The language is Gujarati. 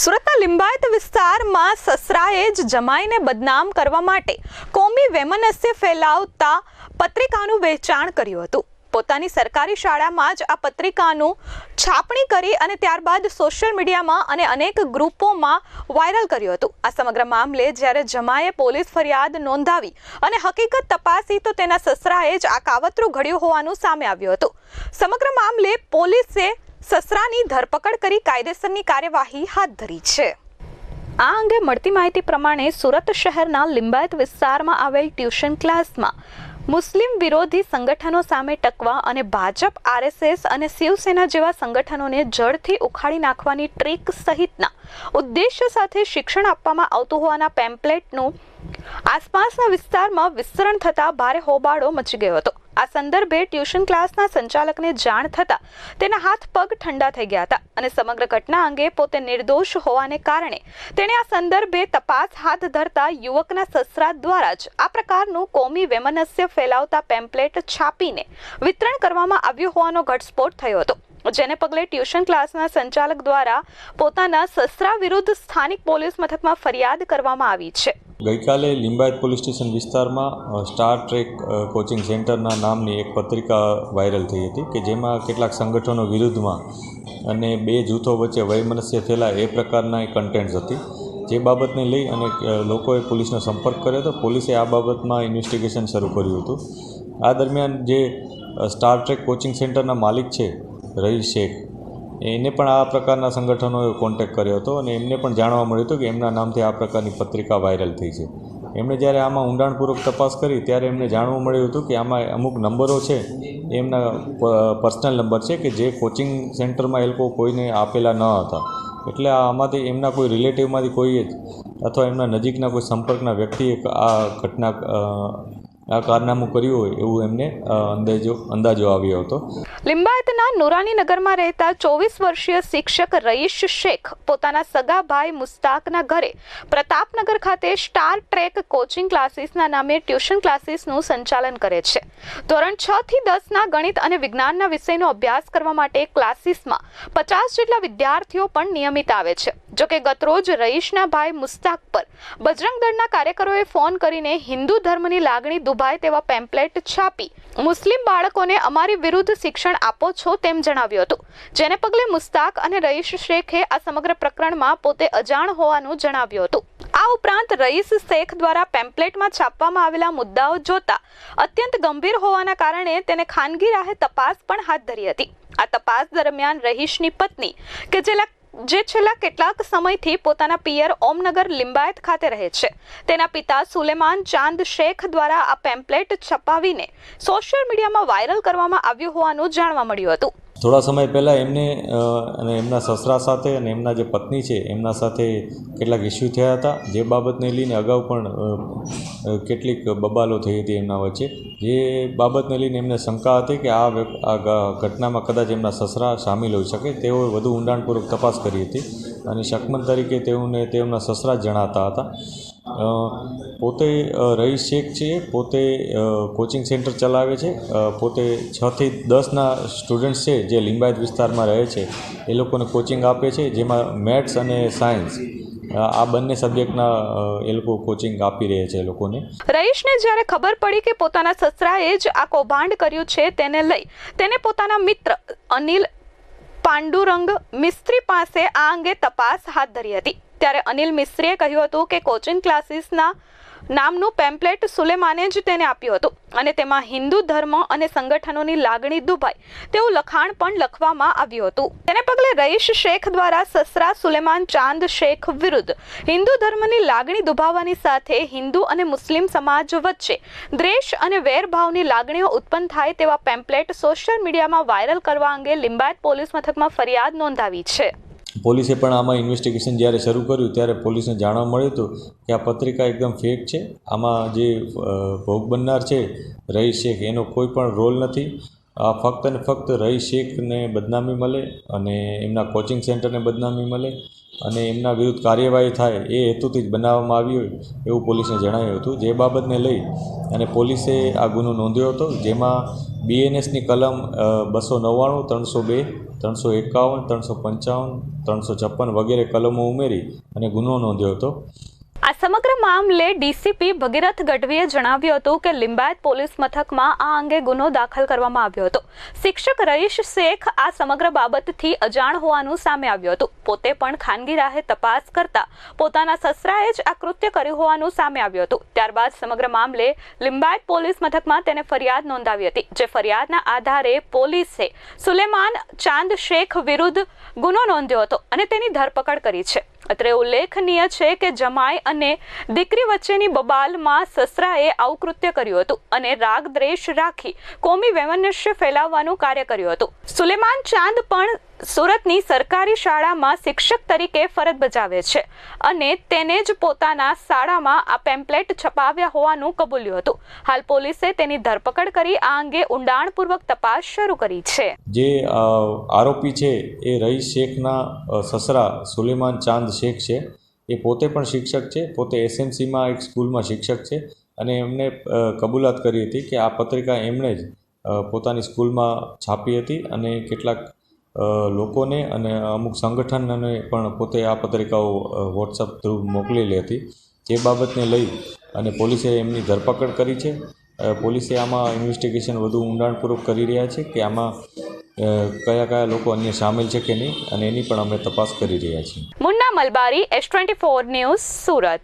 સુરતના લિંબાયત વિસ્તારમાં સસરાએ જ જમાઈને બદનામ કરવા માટે કોમી વેમનસ્ય ફેલાવતા પત્રિકાનું વેચાણ કર્યું હતું. પોતાની સરકારી શાળામાં જ આ પત્રિકાનું છાપણી કરી અને ત્યારબાદ સોશિયલ મીડિયામાં અને અનેક ગ્રુપોમાં વાયરલ કર્યું હતું. આ સમગ્ર મામલે જ્યારે જમાએ પોલીસ ફરિયાદ નોંધાવી અને હકીકત તપાસી, તો તેના સસરાએ જ આ કાવતરું ઘડ્યું હોવાનું સામે આવ્યું હતું. સમગ્ર મામલે પોલીસે સસરાની ધરપકડ કરી કાયદેસરની કાર્યવાહી હાથ ધરી છે. આ અંગે મળતી માહિતી પ્રમાણે સુરત શહેરના લિંબાયત વિસ્તારમાં આવેલ ટ્યુશન ક્લાસમાં મુસ્લિમ વિરોધી સંગઠનો સામે ટકવા અને ભાજપ, આરએસએસ અને શિવસેના જેવા સંગઠનોને જડથી ઉખાડી નાખવાની ટ્રીક સહિતના ઉદ્દેશ્ય સાથે શિક્ષણ આપવામાં આવતું હોવાના પેમ્પલેટનું આસપાસના વિસ્તારમાં વિસ્તરણ થતાં ભારે હોબાળો મચી ગયો હતો. આ સંદર્ભે ટ્યુશન ક્લાસના સંચાલકને જાણ થતાં તેના હાથ પગ ઠંડા થઈ ગયા હતા અને સમગ્ર ઘટના અંગે પોતે નિર્દોષ હોવાને કારણે તેણે આ સંદર્ભે તપાસ હાથ ધરતા યુવકના સસરા દ્વારા જ આ પ્રકારનું કોમી વેમનસ્ય ફેલાવતા પેમ્પલેટ છાપીને વિતરણ કરવામાં આવ્યું હોવાનો ઘટસ્ફોટ થયો હતો. જેને પગલે ટ્યુશન ક્લાસના સંચાલક દ્વારા પોતાના સસરા વિરુદ્ધ સ્થાનિક પોલીસ મથકમાં ફરિયાદ કરવામાં આવી છે. ગઈકાલે લિંબાયત પોલીસ સ્ટેશન વિસ્તારમાં સ્ટાર ટ્રેક કોચિંગ સેન્ટરના નામની એક પત્રિકા વાયરલ થઈ હતી કે જેમાં કેટલાક સંગઠનો વિરુદ્ધમાં અને બે જૂથો વચ્ચે વૈમનસ્ય થયેલા એ પ્રકારના કન્ટેન્ટ્સ હતી. જે બાબતને લઈ અને લોકોએ પોલીસનો સંપર્ક કર્યો હતો. પોલીસે આ બાબતમાં ઇન્વેસ્ટિગેશન શરૂ કર્યું હતું. આ દરમિયાન જે સ્ટાર ટ્રેક કોચિંગ સેન્ટરના માલિક છે, રહીશ શેખ એને પણ આ પ્રકારના સંગઠનોએ કોન્ટેક્ટ કર્યો હતો અને એમને પણ જાણવા મળ્યું હતું કે એમના નામથી આ પ્રકારની પત્રિકા વાયરલ થઈ છે. એમણે જ્યારે આમાં ઊંડાણપૂર્વક તપાસ કરી, ત્યારે એમને જાણવા મળ્યું હતું કે આમાં અમુક નંબરો છે, એમના પર્સનલ નંબર છે કે જે કોચિંગ સેન્ટરમાં એ લોકો કોઈને આપેલા ન હતા. એટલે આમાંથી એમના કોઈ રિલેટિવમાંથી કોઈએ અથવા એમના નજીકના કોઈ સંપર્કના વ્યક્તિએ આ ઘટના કારનામું કર્યું હોય એવું એમને અંદાજો અંદાજો આવ્યો હતો. લિંબાયતના નગરમાં રહેતા ચોવીસ વર્ષીય શિક્ષક રઈશ શેખ પોતાના સગા ભાઈ મુસ્તાકના ઘરે પ્રતાપનગર ખાતે સ્ટાર ટ્રેક કોચિંગ ક્લાસીસના નામે ટ્યુશન ક્લાસીસનું સંચાલન કરે છે. ધોરણ છ થી દસના ગણિત અને વિજ્ઞાનના વિષયનો અભ્યાસ કરવા માટે ક્લાસીસમાં પચાસ જેટલા વિદ્યાર્થીઓ પણ નિયમિત આવે છે. જોકે ગતરોજ રઈશના ભાઈ મુસ્તાક પર બજરંગ દળના કાર્યકરોએ ફોન કરીને હિન્દુ ધર્મની લાગણી દુભાય તેવા પેમ્પલેટ છાપી. મુસ્લિમ બાળકોને અમારી વિરુદ્ધ શિક્ષણ આપો છો તેમ જણાવ્યું હતું. જેને પગલે મુસ્તાક અને રઈશ શેખે આ સમગ્ર પ્રકરણમાં પોતે અજાણ હોવાનું જણાવ્યું હતું. આ ઉપરાંત રઈસ શેખ દ્વારા પેમ્પલેટમાં છાપવામાં આવેલા મુદ્દાઓ જોતા અત્યંત ગંભીર હોવાના કારણે તેને ખાનગી રાહે તપાસ પણ હાથ ધરી હતી. આ તપાસ દરમિયાન રહીશની પત્ની, કે જેલા જે છેલ્લા કેટલાક સમયથી પોતાના પિયર ઓમનગર લિંબાયત ખાતે રહે છે. તેના પિતા સુલેમાન ચાંદ શેખ દ્વારા આ પેમ્પલેટ છપાવીને સોશિયલ મીડિયામાં વાયરલ કરવામાં આવ્યું હોવાનું જાણવા મળ્યું હતું. થોડા સમય પહેલાં એમને અને એમના સસરા સાથે અને એમના જે પત્ની છે, એમના સાથે કેટલાક ઇસ્યુ થયા હતા. જે બાબતને લઈને અગાઉ પણ કેટલીક બબાલો થઈ હતી એમના વચ્ચે. જે બાબતને લઈને એમને શંકા હતી કે આ ઘટનામાં કદાચ એમના સસરા સામેલ હોઈ શકે. તેઓએ વધુ ઊંડાણપૂર્વક તપાસ કરી હતી. અને શકમન તરીકે તેઓને તેમના સસરા જણાતા હતા. પોતે રહીશ શેખ છે, પોતે કોચિંગ સેન્ટર ચલાવે છે પોતે છથી દસના સ્ટુડન્ટ્સ છે, જે લિંબાયત વિસ્તારમાં રહે છે, એ લોકોને કોચિંગ આપે છે, જેમાં મેથ્સ અને સાયન્સ આ બંને સબ્જેક્ટના એ લોકો કોચિંગ આપી રહ્યા છે એ લોકોને. રઈશને જ્યારે ખબર પડી કે પોતાના સસરાએ જ આ કૌભાંડ કર્યું છે, તેને લઈ, તેને પોતાના મિત્ર અનિલ પાંડુરંગ મિસ્ત્રી પાસે આ અંગે તપાસ હાથ ધરી હતી. ત્યારે અનિલ મિસ્ત્રીએ કહ્યું હતું કે કોચિંગ ક્લાસીસના નામનું પેમ્પલેટ સુલેમાને જ તેને આપ્યું હતું. અને તેમાં હિન્દુ ધર્મ અને સંગઠનોની લાગણી દુભાય તેવું લખાણ પણ લખવામાં આવ્યું હતું. તેને પગલે રઈશ શેખ દ્વારા સસરા સુલેમાન ચાંદ શેખ વિરુદ્ધ હિન્દુ ધર્મની લાગણી દુભાવવાની સાથે હિન્દુ અને મુસ્લિમ સમાજ વચ્ચે દ્વેષ અને વેરભાવની લાગણીઓ ઉત્પન્ન થાય તેવા પેમ્પલેટ સોશિયલ મીડિયામાં વાયરલ કરવા અંગે લિંબાયત પોલીસ મથકમાં ફરિયાદ નોંધાવી છે. પોલીસે પણ આમાં ઇન્વેસ્ટિગેશન જ્યારે શરૂ કર્યું, ત્યારે પોલીસને જાણવા મળ્યું હતું કે આ પત્રિકા એકદમ ફેક છે. આમાં જે ભોગ બનનાર છે રહીશ શેખ એનો કોઈ પણ રોલ નથી. આ ફક્ત અને ફક્ત રહી શેખને બદનામી મળે અને એમના કોચિંગ સેન્ટરને બદનામી મળે અને એમના વિરુદ્ધ કાર્યવાહી થાય એ હેતુથી જ બનાવવામાં આવી હોય એવું પોલીસને જણાવ્યું હતું. જે બાબતને લઈ અને પોલીસે આ ગુનો નોંધ્યો હતો, જેમાં બીએનએસની કલમ બસો નવ્વાણું, ત્રણસો બે, ત્રણસો એકાવન, ત્રણસો પંચાવન, ત્રણસો છપ્પન વગેરે કલમો ઉમેરી અને ગુનો નોંધ્યો હતો. આ સમગ્ર મામલે ડીસીપી ભગીરથ ગઢવીએ જણાવ્યું હતું કે લિંબાયત પોલીસ મથકમાં આ અંગે ગુનો દાખલ કરવામાં આવ્યો હતો. શિક્ષક રઈશ શેખ આ સમગ્ર બાબતથી અજાણ હોવાનું સામે આવ્યું હતું. પોતે પણ ખાનગી રાહે તપાસ કરતા પોતાના સસરાએ જ આ કૃત્ય કર્યું હોવાનું સામે આવ્યું હતું. ત્યારબાદ સમગ્ર મામલે લિંબાયત પોલીસ મથકમાં તેને ફરિયાદ નોંધાવી હતી, જે ફરિયાદના આધારે પોલીસે સુલેમાન ચાંદ શેખ વિરુદ્ધ ગુનો નોંધ્યો હતો અને તેની ધરપકડ કરી છે. અત્રે ઉલ્લેખનીય છે કે જમાઈ અને દીકરી વચ્ચેની બબાલમાં સસરાએ આવું કૃત્ય કર્યું હતું અને રાગ દ્વેષ રાખી કોમી વૈમનસ્ય ફેલાવવાનું કાર્ય કર્યું હતું. સુલેમાન ચાંદ પણ સુરતની સરકારી શાળામાં શિક્ષક તરીકે ફરજ બજાવે છે અને તેને જ પોતાના શાળામાં આ પેમ્પલેટ છપાવ્યા હોવાનું કબૂલ્યું હતું. હાલ પોલીસે તેની ધરપકડ કરી આ અંગે ઊંડાણપૂર્વક તપાસ શરૂ કરી છે. જે આરોપી છે એ રઈસ શેખના સસરા સુલેમાન ચાંદ શેખ છે. એ પોતે પણ શિક્ષક છે, પોતે એસએમસીમાં એક સ્કૂલમાં શિક્ષક છે અને એમને કબૂલાત કરી હતી કે આ પત્રિકા એમણે જ પોતાની સ્કૂલમાં છાપી હતી અને કેટલાક લોકોને અને અમુક સંગઠનને પણ પોતે આ પત્રિકાઓ વોટ્સઅપ થ્રુ મોકલેલી હતી જે બાબતને લઈ અને પોલીસે એમની ધરપકડ કરી છે. પોલીસે આમાં ઇન્વેસ્ટિગેશન વધુ ઊંડાણપૂર્વક કરી રહ્યા છે કે આમાં કયા કયા લોકો અન્ય સામેલ છે કે નહીં અને એની પણ અમે તપાસ કરી રહ્યા છીએ. Munna Malbari S twenty four news Surat.